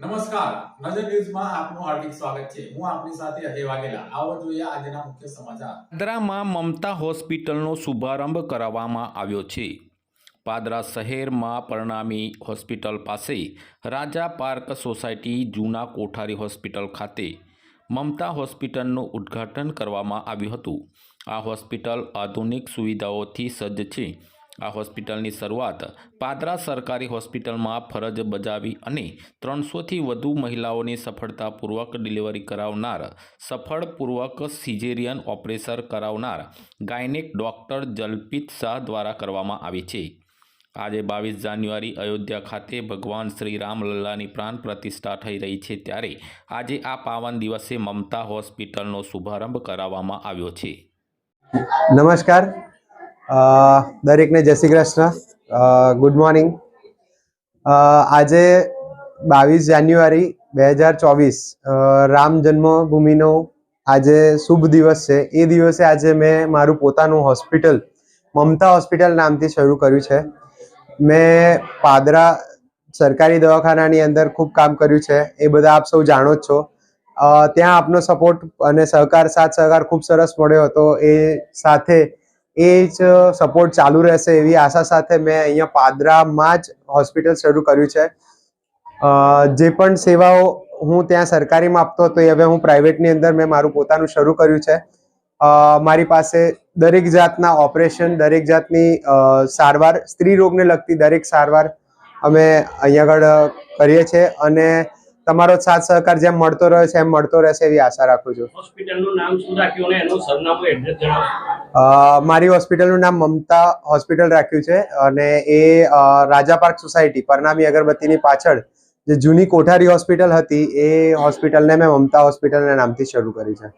નમસ્કાર. નજર ન્યૂઝમાં આપનું હાર્દિક સ્વાગત છે. હું આપની સાથે અજય વાઘેલા. આવો જોઈએ આજના મુખ્ય સમાચાર. પાદરામાં મમતા હોસ્પિટલનો શુભારંભ કરાવવામાં આવ્યો છે. પાદરા શહેરમાં પરણામી હોસ્પિટલ પાસે રાજા પાર્ક સોસાયટી જૂના કોઠારી હોસ્પિટલ ખાતે મમતા હોસ્પિટલનું ઉદ્ઘાટન કરવામાં આવ્યું હતું. આ હોસ્પિટલ આધુનિક સુવિધાઓથી સજ્જ છે. આ હોસ્પિટલની શરૂઆત પાદરા સરકારી હોસ્પિટલમાં ફરજ બજાવી અને ત્રણસોથી વધુ મહિલાઓની સફળતાપૂર્વક ડિલિવરી કરાવનાર, સફળપૂર્વક સિઝેરિયન ઓપરેશન કરાવનાર ગાયનેક ડૉક્ટર જલપીત શાહ દ્વારા કરવામાં આવી છે. આજે બાવીસ જાન્યુઆરી અયોધ્યા ખાતે ભગવાન શ્રી રામલલ્લાની પ્રાણ પ્રતિષ્ઠા થઈ રહી છે ત્યારે આજે આ પાવન દિવસે મમતા હોસ્પિટલનો શુભારંભ કરાવવામાં આવ્યો છે. નમસ્કાર. દરેકને જય શ્રી કૃષ્ણ. ગુડ મોર્નિંગ આજે બાવીસ જાન્યુઆરી બે હજાર ચોવીસ રામ જન્મભૂમિનો આજે શુભ દિવસ છે. એ દિવસે આજે મેં મારું પોતાનું હોસ્પિટલ, મમતા હોસ્પિટલ નામથી શરૂ કર્યું છે. મેં પાદરા સરકારી દવાખાનાની અંદર ખૂબ કામ કર્યું છે. એ બધા આપ સૌ જાણો જ છો. ત્યાં આપનો સપોર્ટ અને સહકાર, સાથ સહકાર ખૂબ સરસ મળ્યો હતો. એ સાથે એ જ સપોર્ટ ચાલુ રહેશે એવી આશા સાથે મેં અહીંયા પાદરામાં જ હોસ્પિટલ શરૂ કર્યું છે. જે પણ સેવાઓ હું ત્યાં સરકારીમાં આપતો હતો એ હવે હું પ્રાઇવેટની અંદર મેં મારું પોતાનું શરૂ કર્યું છે. મારી પાસે દરેક જાતના ઓપરેશન દરેક જાતની સારવાર, સ્ત્રી રોગને લગતી દરેક સારવાર અમે અહીંયા આગળ કરીએ છીએ અને તમારો સાથ સહકાર જેમ મળતો રહ્યો છે એમ મળતો રહેશે એવી આશા રાખું છું. હોસ્પિટલનું નામ શું રાખ્યું અને એનું સરનામું એડ્રેસ જણાવો. અ, મારી હોસ્પિટલનું નામ મમતા હોસ્પિટલ રાખ્યું છે અને એ રાજા પાર્ક સોસાયટી પરનામી અગરબત્તીની પાછળ જે જૂની કોઠારી હોસ્પિટલ હતી એ હોસ્પિટલને મેં મમતા હોસ્પિટલના નામથી શરૂ કરી છે.